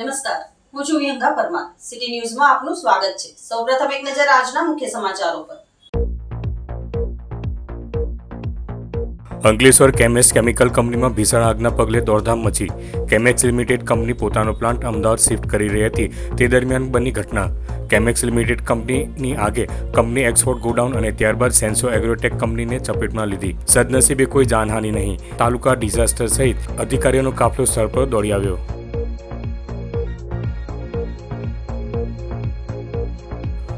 નમસ્કાર. હું છું વિહંગા પરમાર. સિટી ન્યૂઝમાં આપનું સ્વાગત છે. સૌપ્રથમ એક નજર આજના મુખ્ય સમાચારો પર. અંકલેશ્વર કેમેક્સ કેમિકલ કંપનીમાં ભીષણ આગના પગલે દોડધામ મચી. કેમેક્સ લિમિટેડ કંપની પોતાનો પ્લાન્ટ અમદાવાદ શિફ્ટ કરી રહી હતી. તે દરમિયાન બની ઘટના. કેમેક્સ લિમિટેડ કંપનીની આગે કંપની એક્સપોર્ટ ગોડાઉન અને ત્યારબાદ સેન્સો એગ્રોટેક કંપનીને ચપેટમાં લીધી. સદનસીબે કોઈ જાનહાનિ નહીં. તાલુકા ડિઝાસ્ટર સહિત અધિકારીઓનો કાફલો સ્થળ પર દોડી આવ્યો.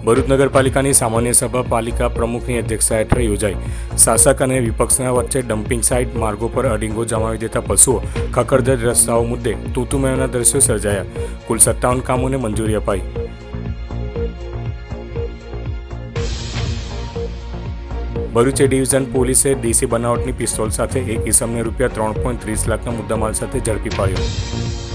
ભરૂચ નગરપાલિકાની સામાન્ય સભા પાલિકા પ્રમુખની અધ્યક્ષતા હેઠળ યોજાઈ. શાસક અને વિપક્ષના વચ્ચે ડમ્પિંગ સાઇટ માર્ગો પર અડીંગો જમાવી દેતા પશુઓ ખખડધજ રસ્તાઓ મુદ્દે તૂતુમેવના દ્રશ્યો સર્જાયા. કુલ સત્તાવન કામોને મંજૂરી અપાઈ. ભરૂચ ડિવિઝન પોલીસે દેશી બનાવટની પિસ્તોલ સાથે એક ઇસમને રૂપિયા ત્રણ પોઈન્ટ ત્રીસ લાખના મુદ્દામાલ સાથે ઝડપી પાડ્યો.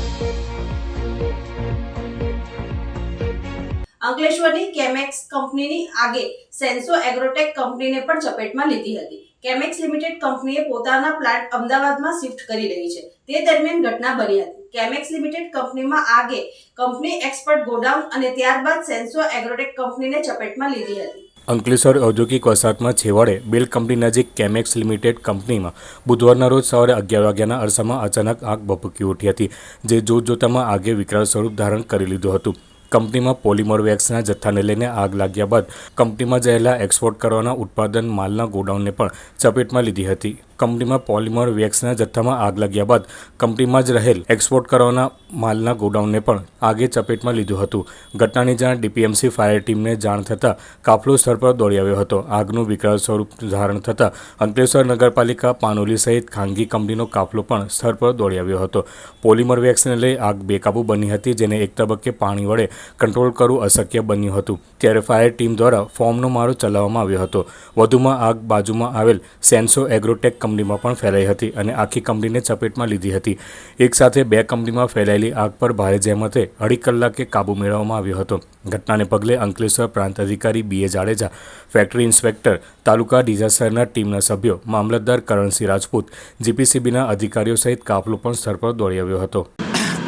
અંકલેશ્વરની કેમેક્સ કંપનીની આગે સેન્સો એગ્રોટેક કંપનીને પણ ચપેટમાં લીધી હતી. કેમેક્સ લિમિટેડ કંપનીએ પોતાના પ્લાન્ટ અમદાવાદમાં શિફ્ટ કરી રહી છે. તે દરમિયાન ઘટના બની હતી. કેમેક્સ લિમિટેડ કંપનીમાં આગે કંપની એક્સપર્ટ ગોડાઉન અને ત્યારબાદ સેન્સો એગ્રોટેક કંપનીને ચપેટમાં લીધી હતી. અંકલેશ્વર ઔદ્યોગિક વસાહતમાં છેવાડે બેલ કંપની નજીક કેમેક્સ લિમિટેડ કંપનીમાં બુધવારના રોજ સવારે અગિયાર વાગ્યાના અરસામાં અચાનક આગ ભભૂકી ઉઠી હતી, જે જોત જોતામાં આગે વિકરાળ સ્વરૂપ ધારણ કરી લીધું હતું. કંપનીમાં પોલિમર વેક્સના જથ્થાને લઈને આગ લાગ્યા બાદ કંપનીમાં જયેલા એક્સપોર્ટ કરવાના ઉત્પાદન માલના ગોડાઉનને પણ ચપેટમાં લીધી હતી. કંપનીમાં પોલિમર વેક્સના જથ્થામાં આગ લાગ્યા બાદ કંપનીમાં જ રહેલ એક્સપોર્ટ કરવાના માલના ગોડાઉનને પણ આગે ચપેટમાં લીધું હતું. ઘટનાની જાણ ડીપીએમસી ફાયર ટીમને જાણ થતાં કાફલો સ્થળ પર દોડી આવ્યો હતો. આગનું વિકરાળ સ્વરૂપ ધારણ થતાં અંકલેશ્વર નગરપાલિકા પાનોલી સહિત ખાનગી કંપનીનો કાફલો પણ સ્થળ પર દોડી આવ્યો હતો. પોલિમર વેક્સને લઈ આગ બેકાબુ બની હતી, જેને એક તબક્કે પાણી વડે કંટ્રોલ કરવું અશક્ય બન્યું હતું. ત્યારે ફાયર ટીમ દ્વારા ફોર્મનો મારો ચલાવવામાં આવ્યો હતો. વધુમાં આગ બાજુમાં આવેલ સેન્સો એગ્રોટેક કંપનીમાં પણ ફેલાઈ હતી અને આખી કંપનીને ચપેટમાં લીધી હતી. એક સાથે બે કંપનીમાં ફેલાયેલી આગ પર ભારે જહેમતે અઢી કલાકે કાબૂ મેળવવામાં આવ્યો હતો. ઘટનાને પગલે અંકલેશ્વર પ્રાંત અધિકારી B A Jadeja, factory inspector, taluka ડિઝાસ્ટરના ટીમના સભ્યો, મામલતદાર કરણસિંહ રાજપૂત, જીપીસીબીના અધિકારીઓ સહિત કાફલો પણ સ્થળ પર દોડી આવ્યો હતો.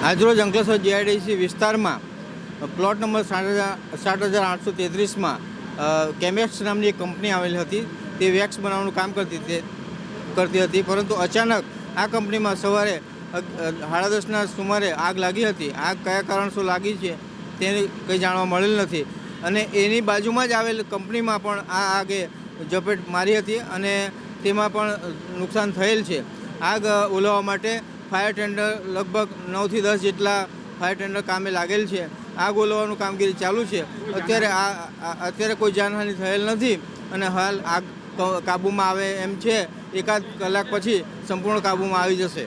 આજરોજ અંકલેશ્વર જીઆઈડીસી વિસ્તારમાં પ્લોટ નંબર સાત હજાર આઠસો તેત્રીસમાં કેમેક્સ નામની એક કંપની આવેલી હતી. તે વેક્સ બનાવવાનું કામ કરતી તે કરતી હતી, પરંતુ અચાનક આ કંપનીમાં સવારે અગ- સાડા દસના સુમારે આગ લાગી હતી. આગ કયા કારણસર લાગી છે તેને કંઈ જાણવા મળેલ નથી. અને એની બાજુમાં જ આવેલ કંપનીમાં પણ આ આગે ઝપેટ મારી હતી અને તેમાં પણ નુકસાન થયેલ છે. આગ ઓલવવા માટે ફાયર ટેન્ડર લગભગ નવથી દસ જેટલા ફાયર ટેન્ડર કામે લાગેલ છે. આગ ઓલવવાનું કામગીરી ચાલુ છે. અત્યારે આ અત્યારે કોઈ જાનહાનિ થયેલ નથી અને હાલ આગ કાબૂમાં આવે એમ છે એકાદ કલાક પછી સંપૂર્ણ કાબૂમાં આવી જશે.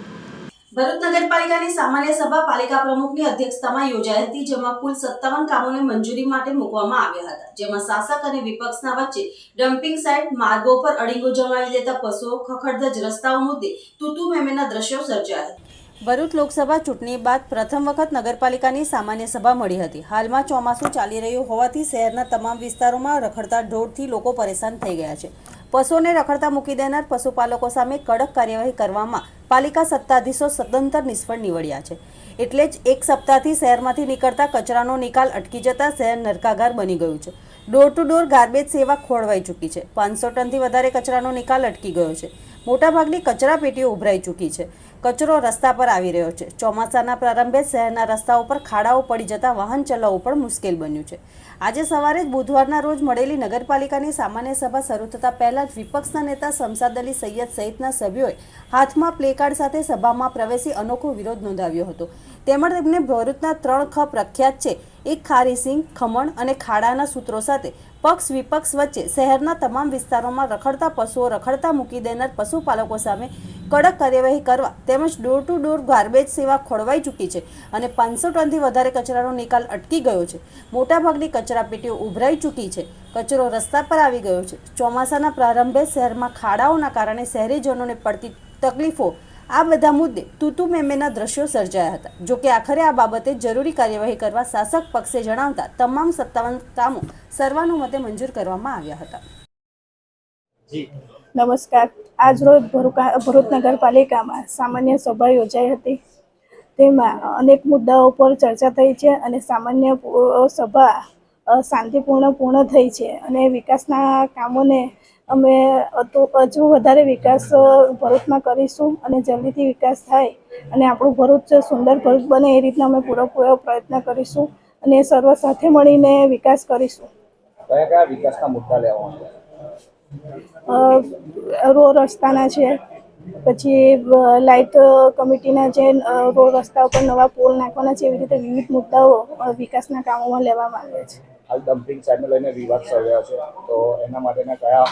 ભરૂચ નગરપાલિકાની સામાન્ય સભા પાલિકા પ્રમુખની અધ્યક્ષતામાં યોજાઈ હતી જેમાં કુલ સત્તાવન કામોને મંજૂરી માટે મૂકવામાં આવ્યા હતા. જેમાં શાસક અને વિપક્ષના વચ્ચે ડમ્પિંગ સાઇટ માર્ગો પર અડીંગો જમાવી દેતા પશુઓ ખખડધજ રસ્તાઓ મુદ્દે તૂતુ મેમેના દ્રશ્યો સર્જાયા હતા. ભરૂચ લોકસભા ચૂંટણી બાદ પ્રથમ વખત નગરપાલિકાની સામાન્ય સભા મળી હતી. હાલમાં ચોમાસું ચાલી રહ્યું હોવાથી શહેરના તમામ વિસ્તારોમાં રખડતા ઢોરથી લોકો પરેશાન થઈ ગયા છે. પશુઓને રખડતા મૂકી દેનાર પશુપાલકો સામે કડક કાર્યવાહી કરવામાં પાલિકા સત્તાધીશો સદંતર નિષ્ફળ નીવડ્યા છે. એટલે જ એક સપ્તાહથી શહેરમાંથી નીકળતા કચરાનો નિકાલ અટકી જતા શહેર નરકાગાર બની ગયું છે. ડોર ટુ ડોર ગાર્બેજ સેવા ખોળવાઈ ચૂકી છે. પાંચસો ટનથી વધારે કચરાનો નિકાલ અટકી ગયો છે. મોટાભાગની કચરા પેટીઓ ઉભરાઈ ચૂકી છે. કચરો રસ્તા પર આવી રહ્યો છે. ચોમાસાના પ્રારંભે શહેરના રસ્તાઓ પર ખાડાઓ પડી જતા વાહન ચલાવવું પણ મુશ્કેલ બન્યું છે. આજે સવારે જ બુધવારના રોજ મળેલી નગરપાલિકાની સામાન્ય સભા શરૂ થતાં પહેલા જ વિપક્ષના નેતા શમસાદ અલી સૈયદ સહિતના સભ્યોએ હાથમાં પ્લેકાર્ડ સાથે સભામાં પ્રવેશી અનોખો વિરોધ નોંધાવ્યો હતો. તેમજ તેમને ભરૂચના ત્રણ ખ પ્રખ્યાત છે. એક ખારીસિંગ ખમણ અને ખાડાના સૂત્રો સાથે પક્ષ વિપક્ષ વચ્ચે શહેરના તમામ વિસ્તારોમાં રખડતા પશુઓ, રખડતા મૂકી દેનાર પશુપાલકો સામે કડક કાર્યવાહી કરવા તેમજ ડોર ટુ ડોર ગાર્બેજ સેવા ખોળવાઈ ચૂકી છે અને પાંચસો ટનથી વધારે કચરાનો નિકાલ અટકી ગયો છે. મોટાભાગની કચરા પેટીઓ ઉભરાઈ ચૂકી છે. કચરો રસ્તા પર આવી ગયો છે. ચોમાસાના પ્રારંભે શહેરમાં ખાડાઓના કારણે શહેરીજનોને પડતી તકલીફો આ બધા મુદ્દે તૂતુ મેમેના દ્રશ્યો સર્જાયા હતા. જો કે આખરે આ બાબતે જરૂરી કાર્યવાહી કરવા શાસક પક્ષે જણાવતા તમામ સત્તાવન કામો સર્વાનુમતે મંજૂર કરવામાં આવ્યા હતા. નમસ્કાર. આજરોજ ભરૂકા- ભરૂચ નગરપાલિકામાં સામાન્ય સભા યોજાઈ હતી. તેમાં અનેક મુદ્દાઓ પર ચર્ચા થઈ છે અને સામાન્ય સભા શાંતિપૂર્ણ પૂર્ણ થઈ છે અને વિકાસના કામોને અમે તો હજુ વધારે વિકાસ ભરૂચમાં કરીશું અને જલ્દીથી વિકાસ થાય અને આપણું ભરૂચ સુંદર ભરૂચ બને એ રીતના અમે પૂરેપૂરો પ્રયત્ન કરીશું અને સર્વ સાથે મળીને વિકાસ કરીશું. કયા કયા વિકાસના મુદ્દા આવ્યા રોડ રસ્તાના છે પછી લાઇટ કમિટીના જે રોડ રસ્તા ઉપર નવા પોલ નાખવાના છે એવી રીતે વિવિધ મુદ્દાઓ વિકાસના કામોમાં લેવામાં આવ્યા છે. હાલ ડમ્પિંગ સાઇડને લઈને વિવાદ સર્જાયો છે તો એના માટેના કયા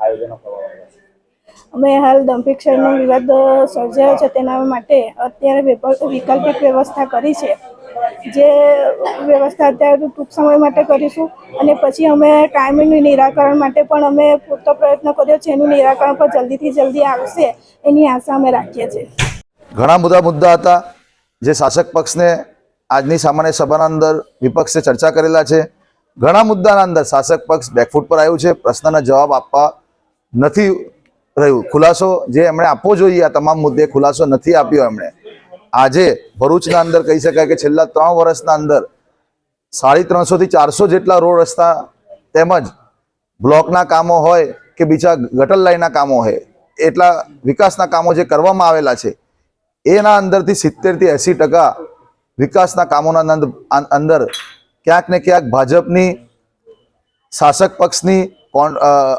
આયોજનો કરવામાં આવ્યા છે. અમે હાલ ડમ્પિંગ સાઇડનો વિવાદ સર્જાયો છે તેના માટે અત્યારે વૈકલ્પિક વ્યવસ્થા કરી છે. જે વ્યવસ્થા અત્યારે ટૂંક સમય માટે કરીશું અને પછી અમે કાયમીનું નિરાકરણ માટે પણ અમે પૂરતો પ્રયત્ન કર્યો છે. એનું નિરાકરણ પણ જલ્દીથી જલ્દી આવશે એની આશા અમે રાખીએ છીએ. ઘણા બધા મુદ્દા હતા જે શાસક પક્ષને આજની સામાન્ય સભાના અંદર વિપક્ષે ચર્ચા કરેલા છે. ઘણા મુદ્દાના અંદર શાસક પક્ષ બેકફૂટ પર આવ્યું છે. પ્રશ્નના જવાબ આપવા નથી રહ્યું. ખુલાસો જે એમણે આપવો જોઈએ, આ તમામ મુદ્દે ખુલાસો નથી આપ્યો એમણે. આજે ભરૂચના અંદર કહી શકાય કે છેલ્લા ત્રણ વર્ષના અંદર સાડી ત્રણસોથી ચારસો જેટલા રોડ રસ્તા તેમજ બ્લોકના કામો હોય કે બીજા ગટર લાઈનના કામો હોય, એટલા વિકાસના કામો જે કરવામાં આવેલા છે, એના અંદરથી સિત્તેરથી એંસી ટકા વિકાસના કામોના અંદર ક્યાંક ને ક્યાંક ભાજપની શાસક પક્ષની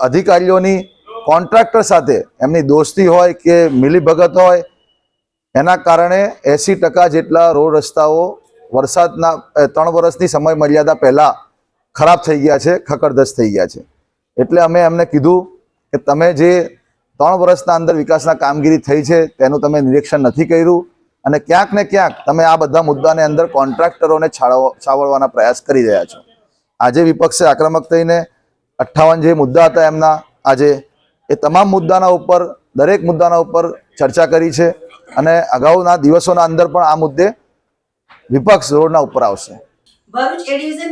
અધિકારીઓની કોન્ટ્રાક્ટર સાથે એમની દોસ્તી હોય કે મિલીભગત હોય, એના કારણે એંસી ટકા જેટલા રોડ રસ્તાઓ વરસાદના ત્રણ વર્ષની સમય મર્યાદા પહેલાં ખરાબ થઈ ગયા છે ખકડધજ થઈ ગયા છે. એટલે અમે એમને કીધું કે તમે જે ત્રણ વર્ષના અંદર વિકાસના કામગીરી થઈ છે, તેનું તમે નિરીક્ષણ નથી કર્યું અને ક્યાંક ને ક્યાંક તમે આ બધા મુદ્દાને અંદર કોન્ટ્રાક્ટરોને છાવરવાના પ્રયાસ કરી રહ્યા છો. આજે વિપક્ષે આક્રમક થઈને અઠ્ઠાવન જે મુદ્દા હતા એમના, આજે એ તમામ મુદ્દાના ઉપર, દરેક મુદ્દાના ઉપર ચર્ચા કરી છે અને અગાઉના દિવસોના અંદર પણ આ મુદ્દે વિપક્ષ રોડના ઉપર આવશે.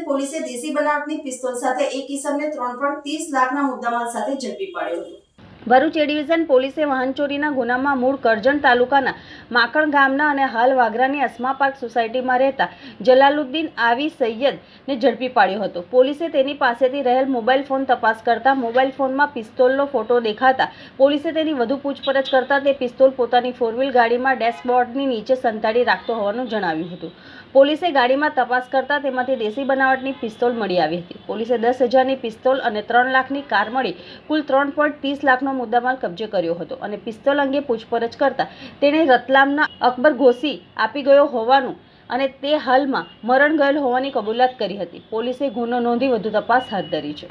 પોલીસે દેશી બનાવટની પિસ્તોલ સાથે એક કિસમને ત્રણ પોઈન્ટ ત્રીસ લાખના મુદ્દામાલ સાથે ઝડપી પાડ્યો હતો. ભરૂચ એ ડિવિઝન પોલીસે વાહન ચોરીના ગુનામાં મૂળ કરજણ તાલુકાના માકણ ગામના અને હાલ વાગરાની અસ્મા પાર્ક સોસાયટીમાં રહેતા જલાલુદ્દીન આવી સૈયદને ઝડપી પાડ્યો હતો. પોલીસે તેની પાસેથી રહેલ મોબાઈલ ફોન તપાસ કરતા મોબાઈલ ફોનમાં પિસ્તોલનો ફોટો દેખાતા પોલીસે તેની વધુ પૂછપરછ કરતા તે પિસ્તોલ પોતાની ફોર વ્હીલ ગાડીમાં ડેશબોર્ડની નીચે સંતાડી રાખતો હોવાનું જણાવ્યું હતું. પોલીસે ગાડીમાં તપાસ કરતા તેમાંથી દેશી બનાવટની પિસ્તોલ મળી આવી હતી. પોલીસે દસ હજારની પિસ્તોલ અને ત્રણ લાખની કાર મળી કુલ ત્રણ પોઈન્ટ ત્રીસ લાખનો મુદ્દામાલ કબજે કર્યો હતો અને પિસ્તોલ અંગે પૂછપરછ કરતા તેણે રતલામના અકબર ઘોસી આપી ગયો હોવાનું અને તે હાલમાં મરણ ગયેલ હોવાની કબૂલાત કરી હતી. પોલીસે ગુનો નોંધી વધુ તપાસ હાથ ધરી છે.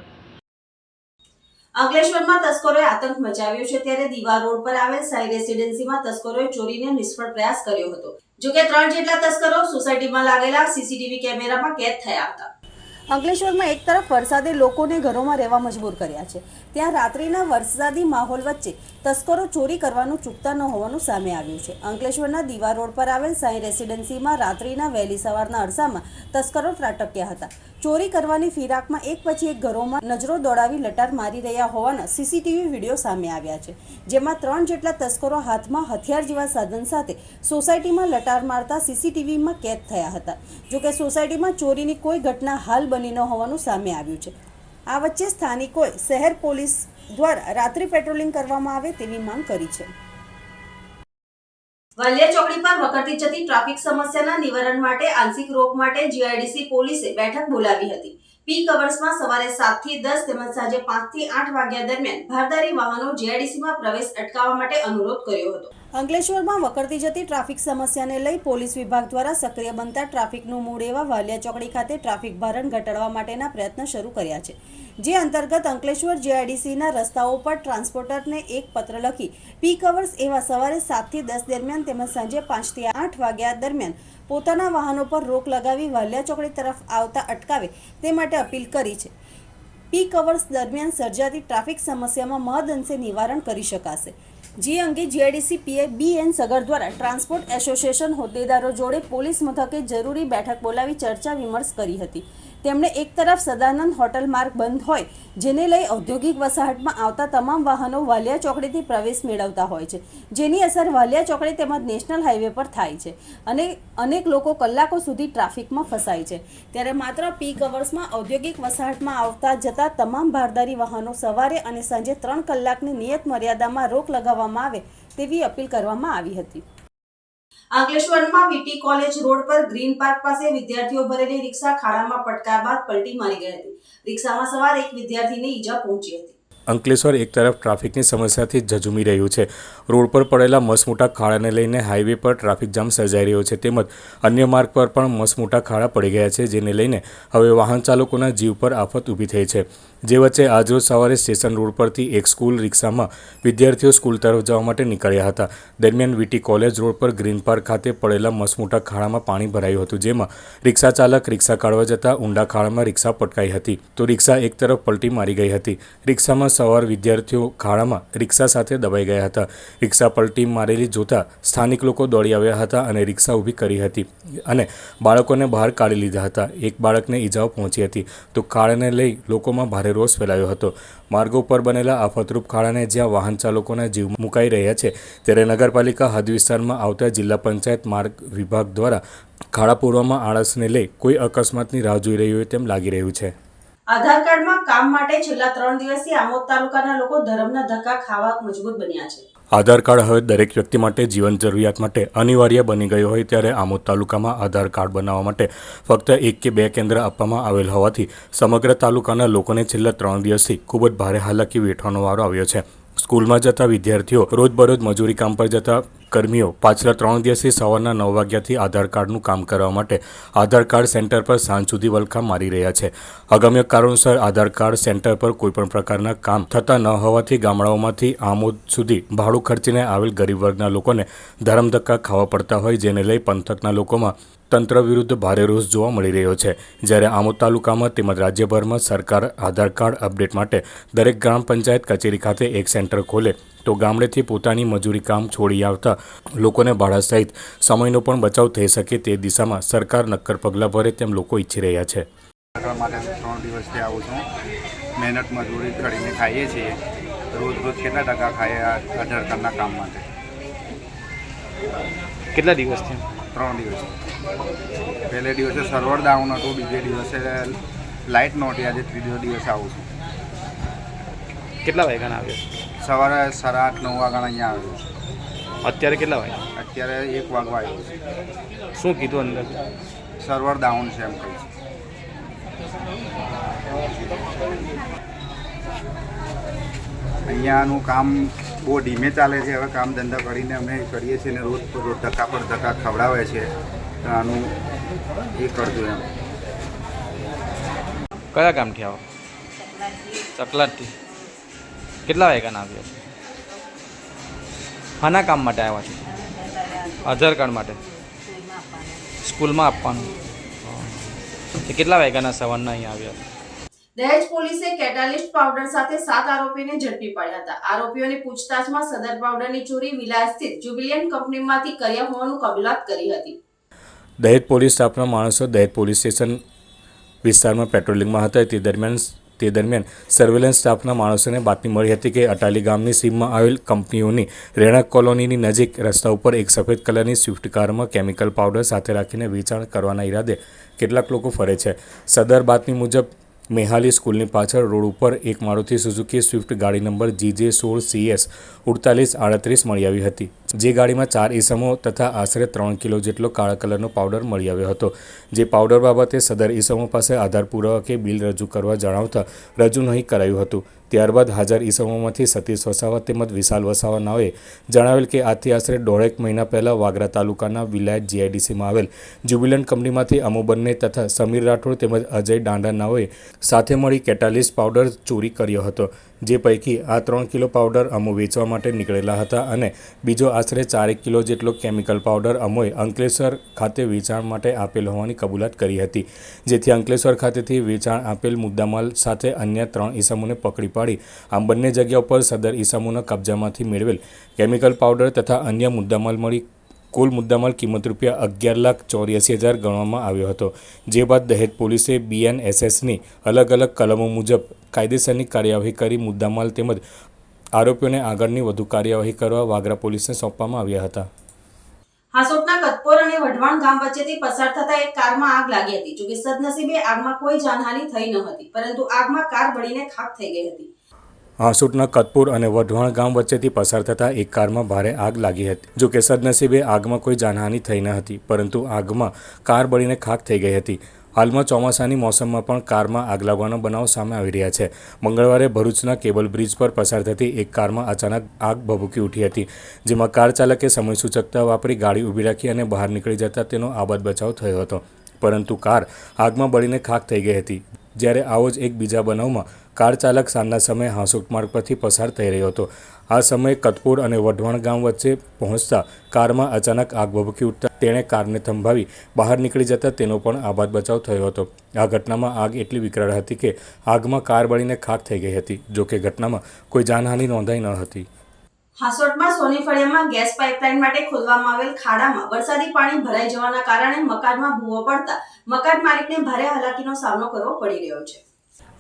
અંકલેશ્વરમાં તસ્કરોએ આતંક મચાવ્યો છે ત્યારે દીવા રોડ પર આવેલ સાઈ રેસિડેન્સીમાં તસ્કરોએ ચોરીને નિષ્ફળ પ્રયાસ કર્યો હતો. જોકે ત્રણ જેટલા તસ્કરો સોસાયટીમાં લાગેલા સીસીટીવી કેમેરામાં કેદ થયા હતા. અંકલેશ્વરમાં એક તરફ વરસાદે લોકોને ઘરોમાં રહેવા મજબૂર કર્યા છે. ત્યાં રાત્રિના વરસાદી માહોલ વચ્ચે તસ્કરો ચોરી કરવાનું ચૂકતા ન હોવાનું સામે આવ્યું છે. અંકલેશ્વરના દીવા રોડ પર આવેલ સાંઈ રેસિડેન્સીમાં રાત્રિના વહેલી સવારના અરસામાં તસ્કરો ત્રાટક્યા હતા. ચોરી કરવાની ફિરાકમાં એક પછી એક ઘરોમાં નજરો દોડાવી લટાર મારી રહ્યા હોવાના સીસીટીવી વીડિયો સામે આવ્યા છે, જેમાં ત્રણ જેટલા તસ્કરો હાથમાં હથિયાર જેવા સાધન સાથે સોસાયટીમાં લટાર મારતા સીસીટીવીમાં કેદ થયા હતા. જોકે સોસાયટીમાં ચોરીની કોઈ ઘટના હાલ બની ન હોવાનું સામે આવ્યું છે. આ વચ્ચે સ્થાનિકોએ શહેર પોલીસ દ્વારા રાત્રિ પેટ્રોલિંગ કરવામાં આવે તેવી માંગ કરી છે. વાલિયા ચોકડી પર વકરતી જતી ટ્રાફિક સમસ્યાના નિવારણ માટે આંશિક રોક માટે જીઆઈડીસી પોલીસે બેઠક બોલાવી હતી. પીક અવર્સમાં સવારે સાતથી દસ તેમજ સાંજે પાંચથી આઠ વાગ્યા દરમિયાન ભારદારી વાહનો જીઆઈડીસીમાં પ્રવેશ અટકાવવા માટે અનુરોધ કર્યો હતો. અંકલેશ્વરમાં વકરતી જતી ટ્રાફિક સમસ્યાને લઈ પોલીસ વિભાગ દ્વારા સક્રિય બનતા ટ્રાફિકનું મૂળ એવા વાલિયા ચોકડી ખાતે ટ્રાફિક ભારણ ઘટાડવા માટેના પ્રયત્ન શરૂ કર્યા છે. જે અંતર્ગત અંકલેશ્વર જીઆઈડીસીના રસ્તાઓ પર ટ્રાન્સપોર્ટરને એક પત્ર લખી, પીક અવર્સ એવા સવારે સાતથી દસ દરમિયાન તેમજ સાંજે પાંચથી આઠ વાગ્યા દરમિયાન પોતાના વાહનો પર રોક લગાવી વાલિયા ચોકડી તરફ આવતા અટકાવે તે માટે અપીલ કરી છે. પીક અવર્સ દરમિયાન સર્જાતી ટ્રાફિક સમસ્યામાં મહદઅંશે નિવારણ કરી શકાશે. જે અંગે GIDC PA B N Sagar દ્વારા ટ્રાન્સપોર્ટ એસોસિએશન હોદ્દેદારો જોડે પોલીસ મથકે જરૂરી બેઠક બોલાવી ચર્ચા વિમર્શ કરી હતી. તેમણે એક તરફ સદાનંદ હોટલ માર્ગ બંધ હોય, જેને લઈ ઔદ્યોગિક વસાહતમાં આવતા તમામ વાહનો વાલિયા ચોકડીથી પ્રવેશ મેળવતા હોય છે. જેની અસર વાલિયા ચોકડી તેમજ નેશનલ હાઈવે પર થાય છે અને અનેક લોકો કલાકો સુધી ટ્રાફિકમાં ફસાય છે. ત્યારે માત્ર પીક અવર્સમાં ઔદ્યોગિક વસાહતમાં આવતા જતા તમામ ભારદારી વાહનો સવારે અને સાંજે ત્રણ કલાકની નિયત મર્યાદામાં રોક લગાવવામાં આવે તેવી અપીલ કરવામાં આવી હતી. અંકલેશ્વરમાં વીટી કોલેજ રોડ પર ગ્રીન પાર્ક પાસે વિદ્યાર્થીઓ ભરેલી રિક્ષા ખાડામાં પટકાર બાદ પલટી મારી ગઈ હતી. રિક્ષામાં સવાર એક વિદ્યાર્થીને ઈજા પહોંચી હતી. અંકલેશ્વર એક તરફ ટ્રાફિકની સમસ્યાથી ઝઝુમી રહ્યું છે. રોડ પર પડેલા મસમોટા ખાડાને લઈને હાઈવે પર ટ્રાફિક જામ સર્જાઈ રહ્યો છે તેમજ અન્ય માર્ગ પર પણ મસમોટા ખાડા પડી ગયા છે, જેને લઈને હવે વાહન ચાલકોના જીવ પર આફત ઊભી થઈ છે. જે વચ્ચે આજરોજ સવારે સ્ટેશન રોડ પરથી એક સ્કૂલ રિક્ષામાં વિદ્યાર્થીઓ સ્કૂલ તરફ જવા માટે નીકળ્યા હતા. દરમિયાન વીટી કોલેજ રોડ પર ગ્રીન પાર્ક ખાતે પડેલા મસમોટા ખાડામાં પાણી ભરાયું હતું, જેમાં રિક્ષા ચાલક રિક્ષા કાઢવા જતા ઊંડા ખાડામાં રિક્ષા પટકાઈ હતી. તો રિક્ષા એક તરફ પલટી મારી ગઈ હતી. રિક્ષામાં સવાર વિદ્યાર્થીઓ ખાડામાં રિક્ષા સાથે દબાઈ ગયા હતા. રિક્ષા પલટી મારેલી જોતા સ્થાનિક લોકો દોડી આવ્યા હતા અને રિક્ષા ઊભી કરી હતી અને બાળકોને બહાર કાઢી લીધા હતા. એક બાળકને ઈજાઓ પહોંચી હતી. તો ખાડાને લઈ લોકોમાં ભારે રોષ ફેલાયો હતો. માર્ગો પર બનેલા આફતરૂપ ખાડાને જ્યાં વાહન ચાલકોના જીવ મુકાઈ રહ્યા છે, ત્યારે નગરપાલિકા હદ વિસ્તારમાં આવતા જિલ્લા પંચાયત માર્ગ વિભાગ દ્વારા ખાડા પૂરવામાં આળસને લઈ કોઈ અકસ્માતની રાહ જોઈ રહી હોય તેમ લાગી રહ્યું છે. આધાર કાર્ડમાં કામ માટે છેલ્લા ત્રણ દિવસથી આમોદ તાલુકાના લોકો ધરમના ધક્કા ખાવા મજબૂત બન્યા છે. આધાર કાર્ડ હવે દરેક વ્યક્તિ માટે જીવન જરૂરિયાત માટે અનિવાર્ય બની ગયો હોય ત્યારે આમોદ તાલુકામાં આધાર કાર્ડ બનાવવા માટે ફક્ત એક કે બે કેન્દ્ર આપવામાં આવેલ હોવાથી સમગ્ર તાલુકાના લોકોને છેલ્લા ત્રણ દિવસથી ખૂબ જ ભારે હાલાકી વેઠવાનો વારો આવ્યો છે. સ્કૂલમાં જતા વિદ્યાર્થીઓ રોજબરોજ મજૂરી કામ પર જતા કર્મીઓ પાછલા ત્રણ દિવસથી સવારના નવ વાગ્યાથી આધાર કાર્ડનું કામ કરવા માટે આધાર કાર્ડ સેન્ટર પર સાંજ સુધી વલખા મારી રહ્યા છે. અગમ્ય કારણોસર આધાર કાર્ડ સેન્ટર પર કોઈપણ પ્રકારના કામ થતા ન હોવાથી ગામડાઓમાંથી આમોદ સુધી ભાડું ખર્ચીને આવેલ ગરીબ વર્ગના લોકોને ધરમધક્કા ખાવા પડતા હોય, જેને લઈ પંથકના લોકોમાં તંત્ર વિરુદ્ધ ભારે રોષ જોવા મળી રહ્યો છે. જ્યારે આમોદ તાલુકામાં તેમજ રાજ્યભરમાં સરકાર આધાર કાર્ડ અપડેટ માટે દરેક ગ્રામ પંચાયત કચેરી ખાતે એક સેન્ટર ખોલે તો ગામડેથી પોતાની મજૂરી કામ છોડી આવતા લોકોને ભાડા સહિત સમયનો પણ બચાવ થઈ શકે તે દિશામાં સરકાર નક્કર પગલાં ભરે તેમ લોકો ઈચ્છી રહ્યા છે. માટે ત્રણ દિવસથી આવું છું. મહેનત મજૂરી કરીને ખાઈએ છીએ. રોજ રોજ કેટલા ટકા ખાઈએ આધાર કાર્ડના કામ માટે? કેટલા દિવસથી? ત્રણ દિવસ. પહેલે દિવસે સર્વર ડાઉન હતું બીજે દિવસે લાઇટ નહોતી આજે ત્રીજો દિવસ આવું છું. કેટલા વાગ્યાના આવ્યો? સવારે સાડા આઠ નવ વાગ્યાના અહીંયા આવ્યો છું. અત્યારે કેટલા વાગ્યા? અત્યારે એક વાગવા આવ્યો છે. શું કીધું અંદર? સર્વર ડાઉન છે એમ કહે છે. અહીંયાનું કામ બહુ ધીમે ચાલે છે. હવે કામ ધંધા કરીને અમે કરીએ છીએ ને રોજ રોજ ધક્કા પર ધક્કા ખવડાવે છે. તો આનું એ કરજો એમ. કયા ગામથી આવો? ચકલાટથી કેટલા વાગ્યાના આવ્યા આના કામ માટે આવ્યા છે? આધાર કાર્ડ માટે? સ્કૂલમાં આપવાનું. કેટલા વાગ્યાના સવારના અહીંયા આવ્યા? દહેજ પોલીસે કેટાલિસ્ટ પાવડર સાથે સાત આરોપીને ઝડપી પાડ્યા હતા. આરોપીઓની પૂછતાછમાં સદર પાવડરની ચોરી વિલાસ સ્થિત જ્યુબિલિયન કંપનીમાંથી કર્યા હોવાનું કબૂલાત કરી હતી. દહેજ પોલીસ સ્ટાફના માણસો દહેજ પોલીસ સ્ટેશન વિસ્તારમાં પેટ્રોલિંગમાં હતા. તે દરમિયાન તે દરમિયાન સર્વેલન્સ સ્ટાફના માણસોને બાતમી મળી હતી કે અટાલી ગામની સીમમાં આવેલ કંપનીઓની રહેણાંક કોલોનીની નજીક રસ્તા ઉપર એક સફેદ કલરની સ્વિફ્ટ કારમાં કેમિકલ પાવડર સાથે રાખીને વેચાણ કરવાના ઈરાદે કેટલાક લોકો ફરે છે. સદર બાતમી મુજબ મેહાલી સ્કૂલની પાછળ રોડ ઉપર એક મારુતિ સુઝુકી સ્વિફ્ટ ગાડી નંબર જીજે સોળ સીએસ ઉડતાલીસ આડત્રીસ મળી આવી હતી. જે ગાડીમાં ચાર ઈસમો તથા આશરે ત્રણ કિલો જેટલો કાળા કલરનો પાવડર મળી આવ્યો હતો. જે પાવડર બાબતે સદર ઈસમો પાસે આધાર કે બિલ રજૂ કરવા જણાવતા રજૂ નહીં કરાયું હતું. ત્યારબાદ હાજર ઈસમોમાંથી સતીશ વસાવા તેમજ વિશાલ વસાવા નાવે જણાવેલ કે આજથી આશરે દોઢેક મહિના પહેલાં વાગરા તાલુકાના વિલાયત જીઆઈડીસીમાં આવેલ જ્યુબિલન્ટ કંપનીમાંથી અમુ બંને તથા સમીર રાઠોડ તેમજ અજય દાંડા નાઓએ સાથે મળી કેટાલિસ્ટ પાવડર ચોરી કર્યો હતો. જે પૈકી આ ત્રણ કિલો પાવડર અમો વેચવા માટે નીકળેલા હતા અને બીજો આશરે ચારેક કિલો જેટલો કેમિકલ પાવડર અમોએ અંકલેશ્વર ખાતે વેચાણ માટે આપેલ હોવાની કબૂલાત કરી હતી. જેથી અંકલેશ્વર ખાતેથી વેચાણ આપેલ મુદ્દામાલ સાથે અન્ય ત્રણ ઈસમોને પકડી પાડી આમ બંને જગ્યા ઉપર સદર ઈસમોના કબજામાંથી મેળવેલ કેમિકલ પાવડર તથા અન્ય મુદ્દામાલ મળી કુલ મુદ્દામાલ કિંમત રૂપિયા અગિયાર લાખ ચોર્યાસી હજાર ગણવામાં આવ્યો હતો. જે બાદ દહેજ પોલીસે બીએનએસએસની અલગ અલગ કલમો મુજબ કાયદેસરની કાર્યવાહી કરી મુદ્દામાલ તેમજ આરોપીઓને આગળની વધુ કાર્યવાહી કરવા વાગરા પોલીસને સોંપવામાં આવ્યા હતા. હાસોટના કતપોર અને વઢવાણ ગામ વચ્ચેથી પસાર થતા એક કારમાં આગ લાગી હતી. જોકે સદનસીબે આગમાં કોઈ જાનહાનિ થઈ ન હતી, પરંતુ આગમાં કાર બળીને ખાક થઈ ગઈ હતી. હાંસોટના કતપુર અને વઢવાણ ગામ વચ્ચેથી પસાર થતા એક કારમાં ભારે આગ લાગી હતી. જો કે સદનસીબે આગમાં કોઈ જાનહાની થઈ ન હતી, પરંતુ આગમાં કાર બળીને ખાક થઈ ગઈ હતી. હાલમાં ચોમાસાની મોસમમાં પણ કારમાં આગ લાગવાનો બનાવ સામે આવી રહ્યા છે. મંગળવારે ભરૂચના કેબલ બ્રિજ પર પસાર થતી એક કારમાં અચાનક આગ ભભૂકી ઉઠી હતી, જેમાં કાર ચાલકે સમય સૂચકતા વાપરી ગાડી ઊભી રાખી અને બહાર નીકળી જતા તેનો આબાદ બચાવ થયો હતો. પરંતુ કાર આગમાં બળીને ખાક થઈ ગઈ હતી. જ્યારે આવો જ એક બીજા બનાવમાં કાર ચાલક સાંજના સમયે હાંસોટ માર્ગ પરથી પસાર થઈ રહ્યો હતો. આ સમયે કતપુર અને વઢવાણ ગામ વચ્ચે પહોંચતા કારમાં અચાનક આગ ભભૂકી ઉઠતા તેણે કારને થંભાવી બહાર નીકળી જતા તેનો પણ આબાદ બચાવ થયો હતો. આ ઘટનામાં આગ એટલી વિકરાળ હતી કે આગમાં કાર બળીને ખાક થઈ ગઈ હતી, જોકે ઘટનામાં કોઈ જાનહાનિ નોંધાઈ ન હતી. હાસોટમાં સોની ફળિયામાં ગેસ પાઇપલાઇન માટે ખોદવામાં આવેલ ખાડામાં વરસાદી પાણી ભરાઈ જવાના કારણે મકાનમાં ભૂવો પડતા મકાન માલિકને ભારે હાલાકીનો સામનો કરવો પડી રહ્યો છે.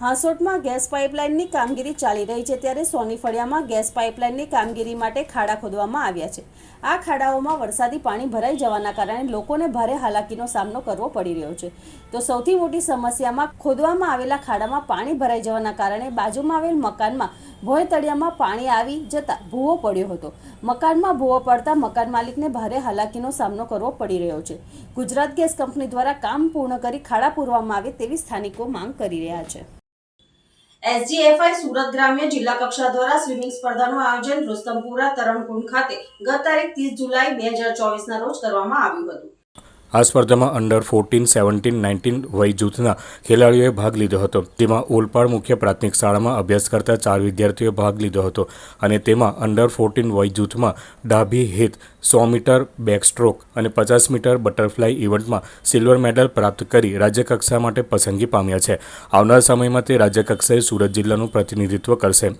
હાસોટમાં ગેસ પાઇપલાઇનની કામગીરી ચાલી રહી છે ત્યારે સોની ફળિયામાં ગેસ પાઇપલાઇનની કામગીરી માટે ખાડા ખોદવામાં આવ્યા છે. આ ખાડાઓમાં વરસાદી પાણી ભરાઈ જવાના કારણે લોકોને ભારે હાલાકીનો સામનો કરવો પડી રહ્યો છે. તો સૌથી મોટી સમસ્યામાં ખોદવામાં આવેલા ખાડામાં પાણી ભરાઈ જવાના કારણે બાજુમાં આવેલ મકાનમાં ભોય તળિયામાં પાણી આવી જતા ભૂવો પડ્યો હતો. મકાનમાં ભૂવો પડતા મકાન માલિકને ભારે હાલાકીનો સામનો કરવો પડી રહ્યો છે. ગુજરાત ગેસ કંપની દ્વારા કામ પૂર્ણ કરી ખાડા પૂરવામાં આવે તેવી સ્થાનિકો માંગ કરી રહ્યા છે. એસજીએફઆઈ સુરત ગ્રામ્ય જિલ્લા કક્ષા દ્વારા સ્વિમિંગ સ્પર્ધાનું આયોજન રુસ્તમપુરા તરણકુંડ ખાતે ગત તારીખ ત્રીસ જુલાઈ બે હજાર ચોવીસના રોજ કરવામાં આવ્યું હતું. આ સ્પર્ધામાં અંડર ફોર્ટીન સેવન્ટીન નાઇન્ટીન વય જૂથના ખેલાડીઓએ ભાગ લીધો હતો. જેમાં ઓલપાડ મુખ્ય પ્રાથમિક શાળામાં અભ્યાસ કરતા ચાર વિદ્યાર્થીઓએ ભાગ લીધો હતો અને તેમાં અંડર ફોર્ટીન વય જૂથમાં ડાભી હિત, સો મીટર બેકસ્ટ્રોક અને પચાસ મીટર બટરફ્લાય ઇવેન્ટમાં સિલ્વર મેડલ પ્રાપ્ત કરી રાજ્યકક્ષા માટે પસંદગી પામ્યા છે. આવનાર સમયમાં તે રાજ્યકક્ષાએ સુરત જિલ્લાનું પ્રતિનિધિત્વ કરશે.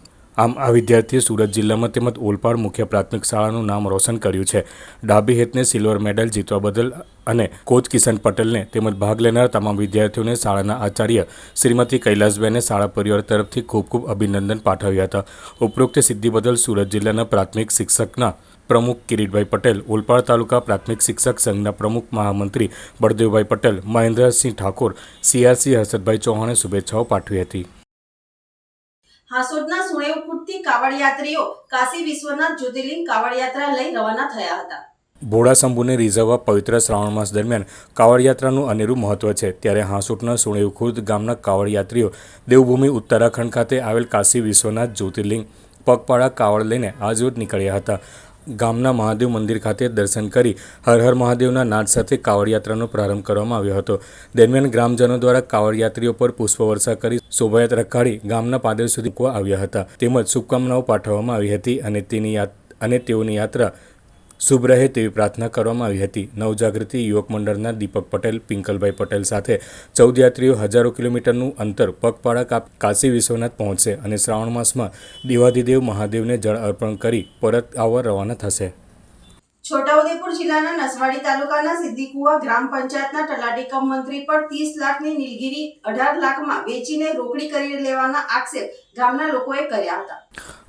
આમ આ વિદ્યાર્થીએ સુરત જિલ્લામાં તેમજ ઓલપાડ મુખ્ય પ્રાથમિક શાળાનું નામ રોશન કર્યું છે. ડાબી હેતને સિલ્વર મેડલ જીતવા બદલ અને કોચ કિશન પટેલને તેમજ ભાગ લેનાર તમામ વિદ્યાર્થીઓને શાળાના આચાર્ય શ્રીમતી કૈલાસબેને શાળા પરિવાર તરફથી ખૂબ ખૂબ અભિનંદન પાઠવ્યા હતા. ઉપરોક્ત સિદ્ધિ બદલ સુરત જિલ્લાના પ્રાથમિક શિક્ષકના પ્રમુખ કિરીટભાઈ પટેલ, ઓલપાડ તાલુકા પ્રાથમિક શિક્ષક સંઘના પ્રમુખ મહામંત્રી બળદેવભાઈ પટેલ, મહેન્દ્રસિંહ ઠાકોર, સીઆરસી હર્ષદભાઈ ચૌહાણે શુભેચ્છાઓ પાઠવી હતી. હાસોદના સુણેવકુટથી કાવડ યાત્રીઓ કાશી વિશ્વનાથ જ્યોતિર્લિંગ કાવડ યાત્રા લઈ રવાના થયા હતા. ભોળા શંભુને રીઝવવા પવિત્ર શ્રાવણ માસ દરમિયાન કાવડ યાત્રાનું અનેરું મહત્વ છે. ત્યારે હાંસુટના સુણેવ ખુર્દ ગામના કાવડ યાત્રીઓ દેવભૂમિ ઉત્તરાખંડ ખાતે આવેલ કાશી વિશ્વનાથ જ્યોતિર્લિંગ પગપાળા કાવડ લઈને આજરોજ નીકળ્યા હતા. ગામના મહાદેવ મંદિર ખાતે દર્શન કરી હર હર મહાદેવના નાદ સાથે કાવડ યાત્રાનો પ્રારંભ કરવામાં આવ્યો હતો. દરમિયાન ગ્રામજનો દ્વારા કાવડ યાત્રીઓ પર પુષ્પવર્ષા કરી શોભાયાત્રા કાઢી ગામના પાદર સુધી મૂકવા આવ્યા હતા. તેમજ શુભકામનાઓ પાઠવવામાં આવી હતી અને તેની અને તેઓની યાત્રા શુભ રહે તેવી પ્રાર્થના કરવામાં આવી હતી. નવજાગૃતિ યુવક મંડળના દીપક પટેલ પિંકલભાઈ પટેલ સાથે ચૌદ યાત્રીઓ હજારો કિલોમીટરનું અંતર પગપાળા કાશી વિશ્વનાથ પહોંચશે અને શ્રાવણ માસમાં દેવાધિદેવ મહાદેવને જળ અર્પણ કરી પરત આવવા રવાના થશે. છોટાઉદેપુર જિલ્લાના નસવાડી તાલુકાના સિદ્ધિકુવા ગ્રામ પંચાયતના તલાટી કમ મંત્રી પર ત્રીસ લાખની નીલગીરી અઢાર લાખમાં વેચીને રોકડી કરી લેવાના આક્ષેપ ગામના લોકોએ કર્યા હતા.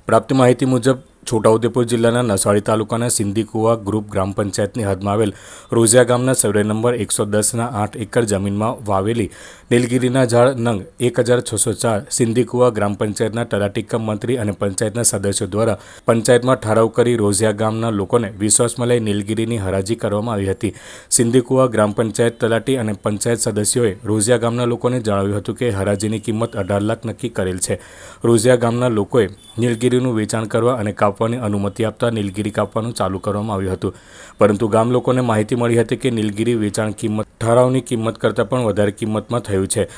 પ્રાપ્ત માહિતી મુજબ છોટાઉદેપુર જિલ્લાના નસાડી તાલુકાના સિંધીકુવા ગ્રુપ ગ્રામ પંચાયતની હદમાં આવેલ રોઝિયા ગામના સર્વે નંબર એકસો દસના આઠ એકર જમીનમાં વાવેલી નીલગીરીના ઝાડ નંગ એક હજાર છસો ચાર સિંદીકુવા ગ્રામ પંચાયતના તલાટીકમ મંત્રી અને પંચાયતના સદસ્યો દ્વારા પંચાયતમાં ઠરાવ કરી રોઝિયા ગામના લોકોને વિશ્વાસમાં લઈ નીલગીરીની હરાજી કરવામાં આવી હતી. સિંદીકુવા ગ્રામ પંચાયત તલાટી અને પંચાયત સદસ્યોએ રોઝિયા ગામના લોકોને જણાવ્યું હતું કે હરાજીની કિંમત અઢાર લાખ નક્કી કરેલ છે. રોઝિયા ગામના લોકોએ નીલગીરીનું વેચાણ કરવા અને કાપવાની અનુમતિ આપતા નીલગીરી કાપવાનું ચાલુ કરવામાં આવ્યું હતું. પરંતુ ગામ લોકોને માહિતી મળી હતી કે નીલગીરી વેચાણ કિંમત, ઠરાવની કિંમત કરતાં પણ વધારે કિંમતમાં થયું છે.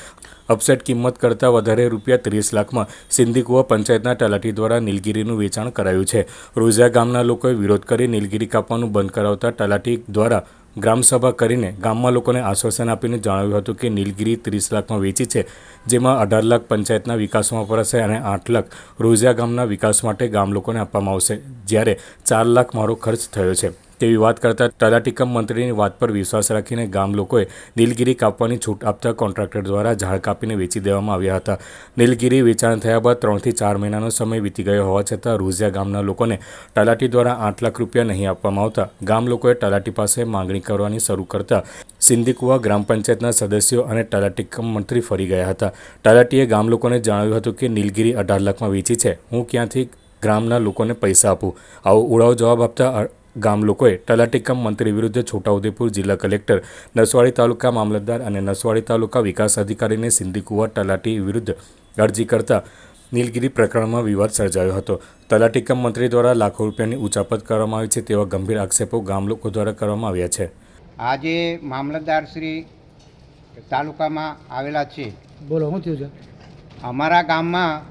અપસેટ કિંમત કરતાં વધારે રૂપિયા ત્રીસ લાખમાં સિંધીકુવા પંચાયતના તલાટી દ્વારા નીલગીરીનું વેચાણ કરાયું છે. રોઝિયા ગામના લોકોએ વિરોધ કરી નીલગીરી કાપવાનું બંધ કરાવતા તલાટી દ્વારા ગ્રામસભા કરીને ગામમાં લોકોને આશ્વાસન આપીને જણાવ્યું હતું કે નીલગીરી ત્રીસ લાખમાં વેચી છે, જેમાં અઢાર લાખ પંચાયતના વિકાસમાં વપરાશે અને આઠ લાખ રોઝિયા ગામના વિકાસ માટે ગામ લોકોને આપવામાં આવશે, જ્યારે ચાર લાખ મારો ખર્ચ થયો છે. તેવી વાત કરતા તલાટીકમ મંત્રીની વાત પર વિશ્વાસ રાખીને ગામ લોકોએ નીલગીરી કાપવાની છૂટ આપતા કોન્ટ્રાક્ટર દ્વારા ઝાડ કાપીને વેચી દેવામાં આવ્યા હતા. નીલગીરી વેચાણ થયા બાદ ત્રણથી ચાર મહિનાનો સમય વીતી ગયો હોવા છતાં રૂઝિયા ગામના લોકોને તલાટી દ્વારા આઠ લાખ રૂપિયા નહીં આપવામાં આવતા ગામ લોકોએ તલાટી પાસે માંગણી કરવાની શરૂ કરતા સિંદીકુવા ગ્રામ પંચાયતના સદસ્યો અને તલાટીકમ મંત્રી ફરી ગયા હતા. તલાટીએ ગામ લોકોને જણાવ્યું હતું કે નીલગીરી અઢાર લાખમાં વેચી છે. હું ક્યાંથી ગ્રામના લોકોને પૈસા આપું? આવો ઉડાવ જવાબ આપતા ગામ લોકોએ તલાટીકમ મંત્રી વિરુદ્ધ છોટાઉદેપુર જિલ્લા કલેક્ટર નસવાડી તાલુકા મામલતદાર અને નસવાડી તાલુકા વિકાસ અધિકારીને સિંધીકુવા તલાટી વિરુદ્ધ અરજી કરતા નીલગીરી પ્રકરણમાં વિવાદ સર્જાયો હતો. તલાટીકમ મંત્રી દ્વારા લાખો રૂપિયાની ઉચાપત કરવામાં આવી છે તેવા ગંભીર આક્ષેપો ગામ લોકો દ્વારા કરવામાં આવ્યા છે. આજે મામલતદાર શ્રી તાલુકામાં આવેલા છે. બોલો શું થયું છે? અમારા ગામમાં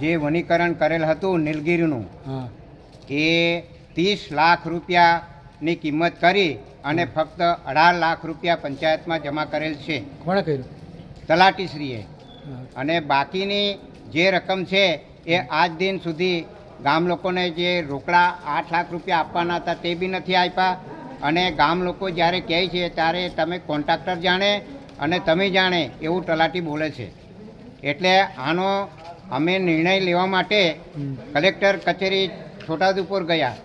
જે વનીકરણ કરેલ હતું નીલગીરીનું હા. એ ત્રીસ લાખ રૂપિયાની કિંમત કરી અને ફક્ત અઢાર લાખ રૂપિયા પંચાયતમાં જમા કરેલ છે. કોણે કર્યું? તલાટીશ્રીએ. અને બાકીની જે રકમ છે એ આજ દિન સુધી ગામ લોકોને જે રોકડા આઠ લાખ રૂપિયા આપવાના હતા તે બી નથી આપ્યા. અને ગામ લોકો જ્યારે કહે છે ત્યારે તમે કોન્ટ્રાક્ટર જાણે અને તમે જાણે એવું તલાટી બોલે છે. એટલે આનો અમે નિર્ણય લેવા માટે કલેક્ટર કચેરી છોટાઉદેપુર ગયા.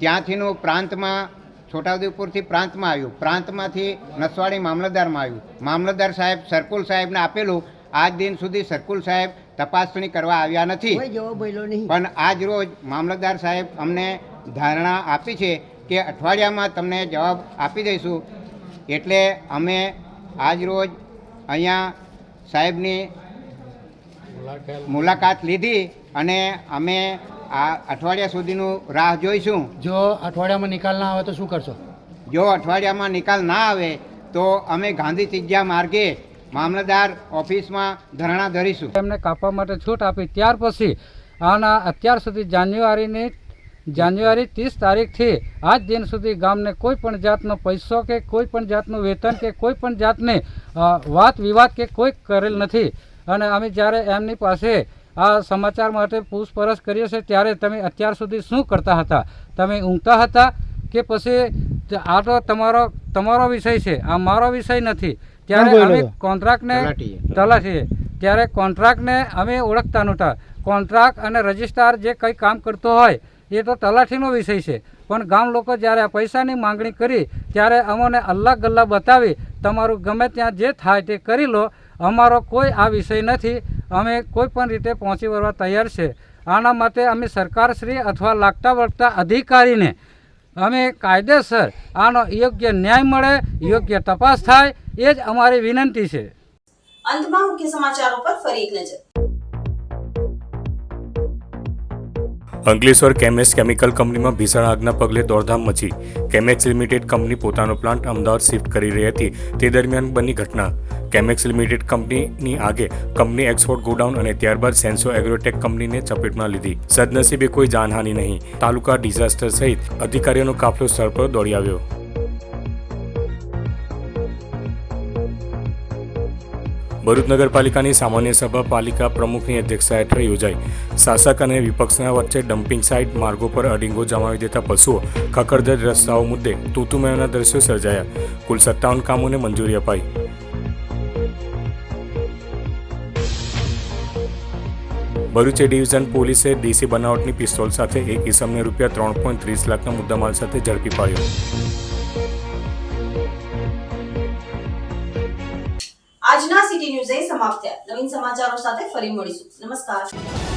ત્યાંથીનું પ્રાંતમાં છોટાઉદેપુરથી પ્રાંતમાં આવ્યું. પ્રાંતમાંથી નસવાડી મામલતદારમાં આવ્યું. મામલતદાર સાહેબ સરકુલ સાહેબને આપેલું આજ દિન સુધી સરકુલ સાહેબ તપાસણી કરવા આવ્યા નથી. પણ આજ રોજ મામલતદાર સાહેબ અમને ધારણા આપી છે કે અઠવાડિયામાં તમને જવાબ આપી દઈશું. એટલે અમે આજ રોજ અહીંયા સાહેબની મુલાકાત લીધી અને અમે આ અઠવાડિયા સુધીનું રાહ જોઈશું. જો અઠવાડિયામાં નિકાલ ના આવે તો શું કરશો? જો અઠવાડિયામાં નિકાલ ના આવે તો અમે ગાંધી ચિજ્જા માર્ગે મામલતદાર ઓફિસમાં ધરણા ધરીશું. એમને કાપવા માટે છૂટ આપી. ત્યાર પછી આના અત્યાર સુધી જાન્યુઆરીની જાન્યુઆરી ત્રીસ તારીખથી આજ દિન સુધી ગામને કોઈ પણ જાતનો પૈસો કે કોઈ પણ જાતનું વેતન કે કોઈ પણ જાતની વાત વિવાદ કે કોઈ કરેલ નથી. અને અમે જ્યારે એમની પાસે આ સમાચાર માટે પૂછપરછ કરીએ છીએ. ત્યારે તમે અત્યાર સુધી શું કરતા હતા? તમે ઊંઘતા હતા કે પછી આ તો તમારો તમારો વિષય છે. આ મારો વિષય નથી. ત્યારે અમે કોન્ટ્રાક્ટને. તલાટીએ ત્યારે કોન્ટ્રાક્ટને અમે ઓળખતા નહોતા. કોન્ટ્રાક્ટ અને રજિસ્ટ્રાર જે કંઈ કામ કરતો હોય એ તો તલાઠીનો વિષય છે. પણ ગામ લોકો જ્યારે આ પૈસાની માંગણી કરી ત્યારે અમને અલ્લા ગલ્લા બતાવી તમારું ગમે ત્યાં જે થાય તે કરી લો. અમારો કોઈ આ વિષય નથી. અમે કોઈ પણ રીતે પહોંચી વળવા તૈયાર છે. આના માટે અમે સરકારશ્રી અથવા લાગતા વળગતા અધિકારીને અમે કાયદેસર આનો યોગ્ય ન્યાય મળે, યોગ્ય તપાસ થાય, એ જ અમારી વિનંતી છે. અંતમાં મુખ્ય સમાચારો પર ફરી એક નજર. અંકલેશ્વર કેમેક્સ કેમિકલ કંપનીમાં ભીષણ આગના પગલે દોડધામ મચી. કેમેક્સ લિમિટેડ કંપની પોતાનો પ્લાન્ટ અમદાવાદ શિફ્ટ કરી રહી હતી. તે દરમિયાન બની ઘટના. કેમેક્સ લિમિટેડ કંપનીની આગે કંપની એક્સપોર્ટ ગોડાઉન અને ત્યારબાદ સેન્સો એગ્રોટેક કંપનીને ચપેટમાં લીધી. સદનસીબે કોઈ જાનહાનિ નહીં. તાલુકા ડિઝાસ્ટર સહિત અધિકારીઓનો કાફલો સ્થળ પર દોડી આવ્યો. ભરૂચ નગરપાલિકાની સામાન્ય સભા પાલિકા પ્રમુખની અધ્યક્ષતા હેઠળ યોજાઈ. શાસક અને વિપક્ષના વચ્ચે ડમ્પિંગ સાઇટ માર્ગો પર અડીંગો જમાવી દેતા પશુઓ ખખડધજ રસ્તાઓ મુદ્દે તૂતુમેળના દ્રશ્યો સર્જાયા. કુલ સત્તાવન કામોને મંજૂરી અપાઈ. ભરૂચ ડિવિઝન પોલીસે દેશી બનાવટની પિસ્તોલ સાથે એક ઇસમને રૂપિયા ત્રણ પોઈન્ટ ત્રીસ લાખના મુદ્દામાલ સાથે ઝડપી પાડ્યો. સિટી ન્યૂઝ સમાપ્ત થયા. નવીન સમાચારો સાથે ફરી મળીશું. નમસ્કાર.